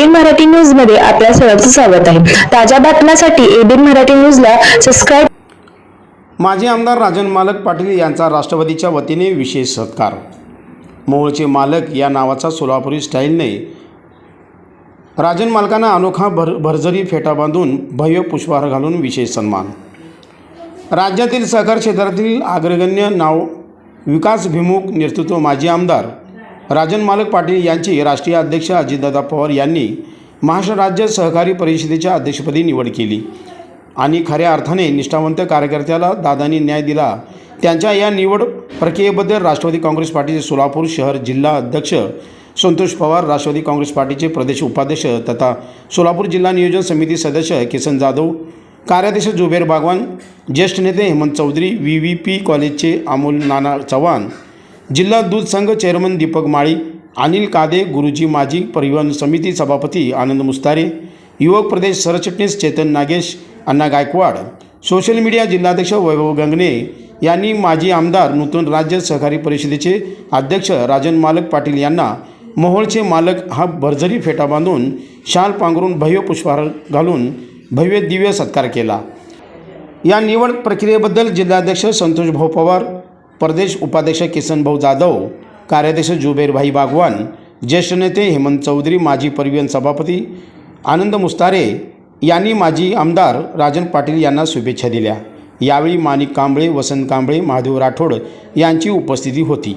ABN Marathi न्यूजमध्ये आपल्या सर्वांचं स्वागत आहे. ताज्या बातम्यांसाठी एबीएन मराठी न्यूजला सबस्क्राईब माजी आमदार राजन मालक पाटील यांचा राष्ट्रवादीच्या वतीने विशेष सत्कार. मोहोळचे मालक या नावाचा सोलापुरी स्टाईलने राजन मालकांना अनोखा भर भरजरी फेटा बांधून भव्य पुष्पहार घालून विशेष सन्मान. राज्यातील सहकार क्षेत्रातील अग्रगण्य नाव विकासभिमुख नेतृत्व माजी आमदार राजन मालक पाटील यांची राष्ट्रीय अध्यक्ष अजितदादा पवार यांनी महाराष्ट्र राज्य सहकारी परिषदेच्या अध्यक्षपदी निवड केली. आणि खऱ्या अर्थाने निष्ठावंत कार्यकर्त्याला दादांनी न्याय दिला. त्यांच्या या निवड प्रक्रियेबद्दल राष्ट्रवादी काँग्रेस पार्टीचे सोलापूर शहर जिल्हा अध्यक्ष संतोष पवार राष्ट्रवादी काँग्रेस पार्टीचे प्रदेश उपाध्यक्ष तथा सोलापूर जिल्हा नियोजन समिती सदस्य किसन जाधव कार्याध्यक्ष जुबेर बागवान ज्येष्ठ नेते Hemant Chaudhari V V P कॉलेजचे अमोल नाना चव्हाण जिल्हा दूध संघ चेअरमन दीपक माळी अनिल कादे गुरुजी माजी परिवहन समिती सभापती आनंद मुस्तारे युवक प्रदेश सरचिटणीस चेतन नागेश अण्णा गायकवाड सोशल मीडिया जिल्हाध्यक्ष वैभव गंगणे यांनी माजी आमदार नूतन राज्य सहकारी परिषदेचे अध्यक्ष राजन मालक पाटील यांना मोहोळचे मालक हा भरझरी फेटा बांधून शाल पांघरून भव्य पुष्पहार घालून भव्य दिव्य सत्कार केला. या निवड प्रक्रियेबद्दल जिल्हाध्यक्ष संतोष भाऊ पवार प्रदेश उपाध्यक्ष किसन भाऊ जाधव कार्याध्यक्ष जुबेरभाई बागवान ज्येष्ठ नेते हेमंत चौधरी माजी परिवहन सभापती आनंद मुस्तारे यांनी माजी आमदार राजन पाटील यांना शुभेच्छा दिल्या. यावेळी माणिक कांबळे वसंत कांबळे महादेव राठोड यांची उपस्थिती होती.